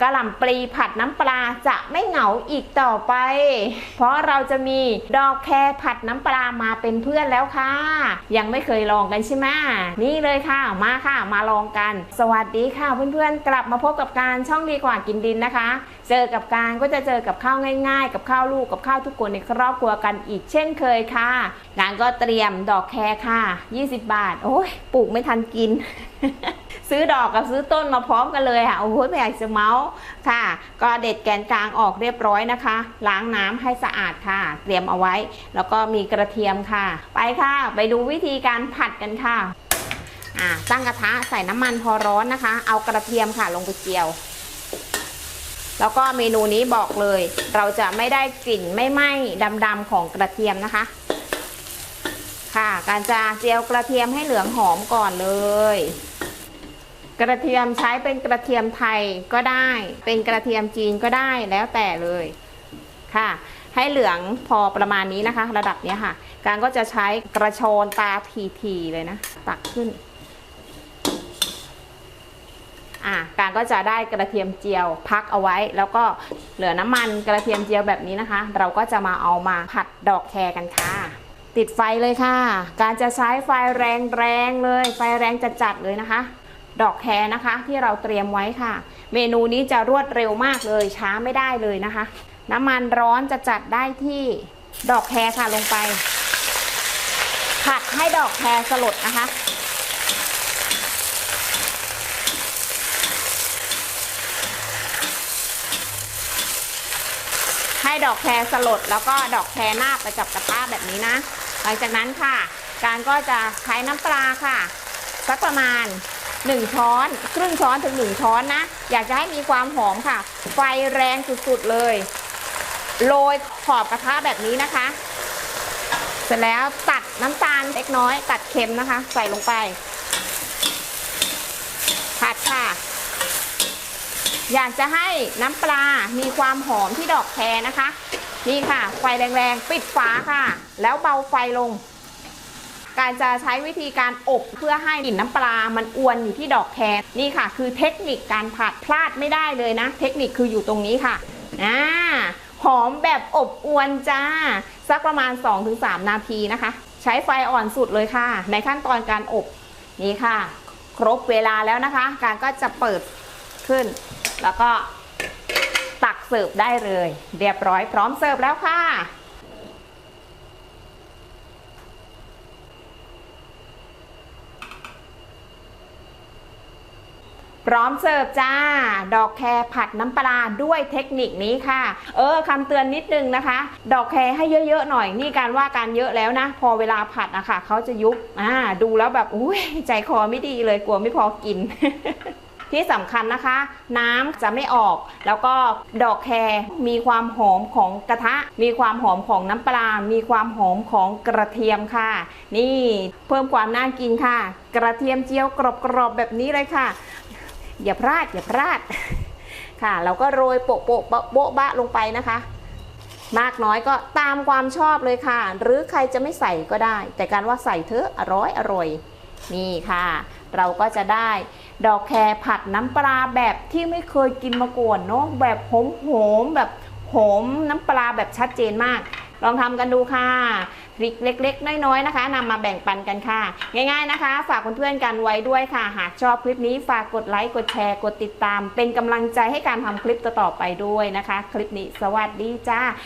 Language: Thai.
กะหล่ำปลีผัดน้ำปลาจะไม่เหงาอีกต่อไป เพราะเราจะมีดอกแครผัดน้ำปลามาเป็นเพื่อนแล้วค่ะ ยังไม่เคยลองกันใช่ไหมนี่เลยค่ะมาค่ะ มาลองกัน สวัสดีค่ะเพื่อนๆ กลับมาพบกับการช่องดีกว่ากินดินนะคะ เจอกับการก็จะเจอกับข้าวง่าย ๆ กับข้าวลูกกับข้าวทุกคนในครอบครัวกันอีกเช่นเคยค่ะงานก็เตรียมดอกแครค่ะ 20 บาท โอ้ยปลูกไม่ทันกิน ซื้อดอกกับซื้อต้นมาพร้อมกันเลยค่ะโอ้โหไม่อยากจะเมาส์ค่ะ ก็เด็ดแกนกลางออกเรียบร้อยนะคะ ล้างน้ำให้สะอาดค่ะ เตรียมเอาไว้ แล้วก็มีกระเทียมค่ะ ไปค่ะ ไปดูวิธีการผัดกันค่ะอ่าตั้งกระทะใส่น้ำมันพอร้อนนะคะ เอากระเทียมค่ะลงไปเจียว แล้วก็เมนูนี้บอกเลย เราจะไม่ได้กลิ่นไม่ไหม้ดำๆของกระเทียมนะคะค่ะ การจะเจียวกระเทียมให้เหลืองหอมก่อนเลย กระเทียมใช้เป็นกระเทียมไทยก็ได้ เป็นกระเทียมจีนก็ได้แล้วแต่เลยค่ะ ให้เหลืองพอประมาณนี้นะคะ ระดับนี้ค่ะ การก็จะใช้กระชอนตาทีๆเลยนะ ตักขึ้นอะการก็จะได้กระเทียมเจียวพักเอาไว้ แล้วก็เหลือน้ำมันกระเทียมเจียวแบบนี้นะคะ เราก็จะมาเอามาผัดดอกแครกันค่ะ ติดไฟเลยค่ะ การจะใช้ไฟแรงๆเลย ไฟแรงจัดๆเลยนะคะ ดอกแครนะคะ ที่เราเตรียมไว้ค่ะ เมนูนี้จะรวดเร็วมากเลยช้าไม่ได้เลยนะคะ น้ำมันร้อนจะจัดได้ที่ดอกแครค่ะลงไป ผัดให้ดอกแครสลดนะคะให้ดอกแครสลดแล้วก็ดอกแครหน้าไปกับกระทะแบบนี้นะ หลังจากนั้นค่ะ การก็จะใช้น้ำปลาค่ะ สักประมาณ 1 ช้อนครึ่งช้อนถึง 1 ช้อนนะ อยากจะให้มีความหอมค่ะ ไฟแรงสุดๆเลย โรยขอบกระทะแบบนี้นะคะ เสร็จแล้วตัดน้ำตาลเล็กน้อย ตัดเค็มนะคะ ใส่ลงไป ผัดค่ะ อยากจะให้น้ำปลา มีความหอมที่ดอกแครนะคะ นี่ค่ะ ไฟแรงๆ ปิดฝาค่ะ แล้วเบาไฟลง การจะใช้วิธีการอบเพื่อให้กลิ่นน้ำปลา มันอวนอยู่ที่ดอกแครนี่ค่ะ คือเทคนิคการผัดพลาดไม่ได้เลยนะ เทคนิคคืออยู่ตรงนี้ค่ะอ่าหอมแบบอบอวนจ้า สักประมาณ 2-3 นาทีนะคะ ใช้ไฟอ่อนสุดเลยค่ะ ในขั้นตอนการอบนี่ค่ะ ครบเวลาแล้วนะคะ การก็จะเปิดขึ้น แล้วก็ตักเสิร์ฟได้เลย เรียบร้อยพร้อมเสิร์ฟแล้วค่ะ พร้อมเสิร์ฟจ้า ดอกแครผัดน้ำปลาด้วยเทคนิคนี้ค่ะ เออคำเตือนนิดนึงนะคะ ดอกแครให้เยอะๆหน่อย นี่การว่าการเยอะแล้วนะ พอเวลาผัดอะค่ะเขาจะยุบอ่าดูแล้วแบบอุ้ยใจคอไม่ดีเลยกลัวไม่พอกินที่สำคัญนะคะ น้ำจะไม่ออก แล้วก็ดอกแครมีความหอมของกระทะ มีความหอมของน้ำปลา มีความหอมของกระเทียมค่ะ นี่เพิ่มความน่ากินค่ะ กระเทียมเจียวกรอบๆแบบนี้เลยค่ะ อย่าพลาดอย่าพลาดค่ะ เราก็โรยโปะโปะโปะโบ๊ะลงไปนะคะ มากน้อยก็ตามความชอบเลยค่ะ หรือใครจะไม่ใส่ก็ได้ แต่การว่าใส่เถอะอร่อยอร่อยนี่ค่ะ เราก็จะได้ดอกแครผัดน้ำปลาแบบที่ไม่เคยกินมาก่อนเนาะแบบหอมหอมแบบหอมน้ำปลาแบบชัดเจนมาก ลองทำกันดูค่ะ ทริคเล็ก ๆ น้อยๆนะคะนำมาแบ่งปันกันค่ะ ง่าย ๆนะคะ ฝากเพื่อนๆกันไว้ด้วยค่ะ หากชอบคลิปนี้ฝากกดไลค์กดแชร์กดติดตาม เป็นกำลังใจให้การทำคลิปต่อๆไปด้วยนะคะ คลิปนี้สวัสดีจ้า